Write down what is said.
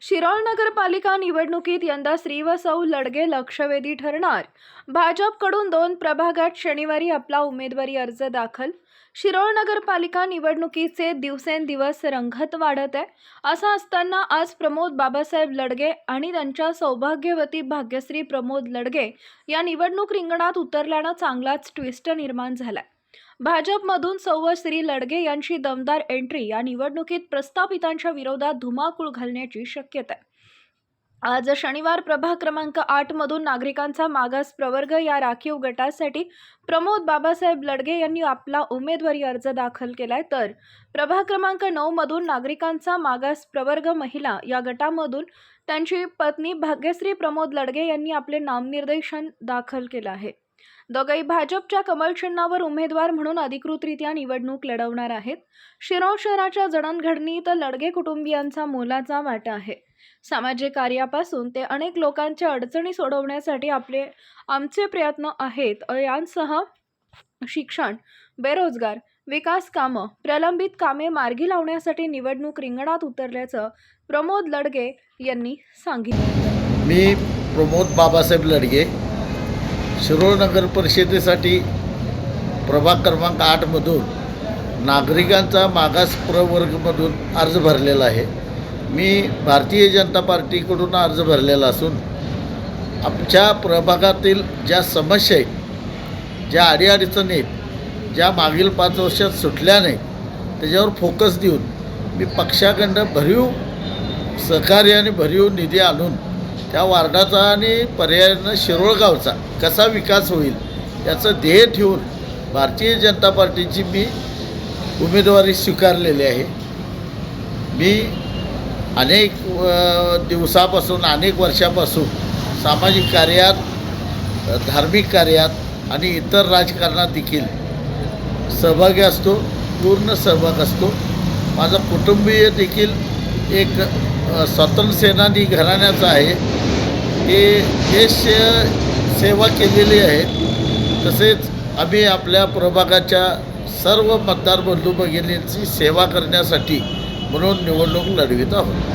शिरोळ नगरपालिका निवडणुकीत यंदा श्री व सौ लडगे लक्षवेधी ठरणार. भाजपकडून दोन प्रभागात शनिवारी आपला उमेदवारी अर्ज दाखल. शिरोळ नगरपालिका निवडणुकीचे दिवसेंदिवस रंगत वाढत आहे. असं असताना आज प्रमोद बाबासाहेब लडगे आणि त्यांच्या सौभाग्यवती भाग्यश्री प्रमोद लडगे या निवडणूक रिंगणात उतरल्यानं चांगलाच ट्विस्ट निर्माण झालाय. भाजपमधून सौवश्री लडगे यांची दमदार एंट्री या निवडणुकीत प्रस्थापितांच्या विरोधात धुमाकूळ घालण्याची शक्यता आहे. आज शनिवार प्रभाग क्रमांक आठमधून नागरिकांचा मागास प्रवर्ग या राखीव गटासाठी प्रमोद बाबासाहेब लडगे यांनी आपला उमेदवारी अर्ज दाखल केलाय. तर प्रभाग क्रमांक नऊमधून नागरिकांचा मागास प्रवर्ग महिला या गटामधून त्यांची पत्नी भाग्यश्री प्रमोद लडगे यांनी आपले नामनिर्देशन दाखल केलं आहे. दोघंही भाजपच्या कमल चिन्हावर उमेदवार म्हणून अधिकृतरित्या निवडणूक लढवणार आहेत. शिरोळ शहराच्या जडणघडणीत लडगे कुटुंबियांचा मोलाचा वाटा आहे. सामाजिक कार्यापासून ते अनेक लोकांच्या अडचणी सोडवण्यासाठी आपले आमचे प्रयत्न आहेत यांसह शिक्षण बेरोजगार विकास कामं प्रलंबित कामे मार्गी लावण्यासाठी निवडणूक रिंगणात उतरल्याचं प्रमोद लडगे यांनी सांगितलं. मी प्रमोद बाबासाहेब लडगे शिरोळ नगर परिषदेसाठी प्रभाग क्रमांक आठमधून नागरिकांचा मागास प्रवर्गमधून अर्ज भरलेला आहे. मी भारतीय जनता पार्टीकडून अर्ज भरलेला असून आमच्या प्रभागातील ज्या समस्या आहेत ज्या अडीअडचणी आहेत ज्या मागील पाच वर्षात सुटल्या नाहीत त्याच्यावर फोकस देऊन मी पक्षाकडनं भरीव सहकार्य आणि भरीव निधी आणून त्या वार्डाचा आणि पर्यायानं शिरोळगावचा कसा विकास होईल याचं ध्येय ठेवून भारतीय जनता पार्टीची मी उमेदवारी स्वीकारलेली आहे. मी अनेक दिवसापासून अनेक वर्षापासून सामाजिक कार्यात धार्मिक कार्यात आणि इतर राजकारणात देखील सहभागी असतो पूर्ण सहभाग असतो. माझा कुटुंबीय देखील एक स्वातंत्र्य सेनानी घराण्याचं आहे. ते देश सेवा केलेली आहे तसेच आम्ही आपल्या प्रभागाच्या सर्व मतदार बंधू भगिनींची सेवा करण्यासाठी म्हणून निवडणूक लढवित आहोत.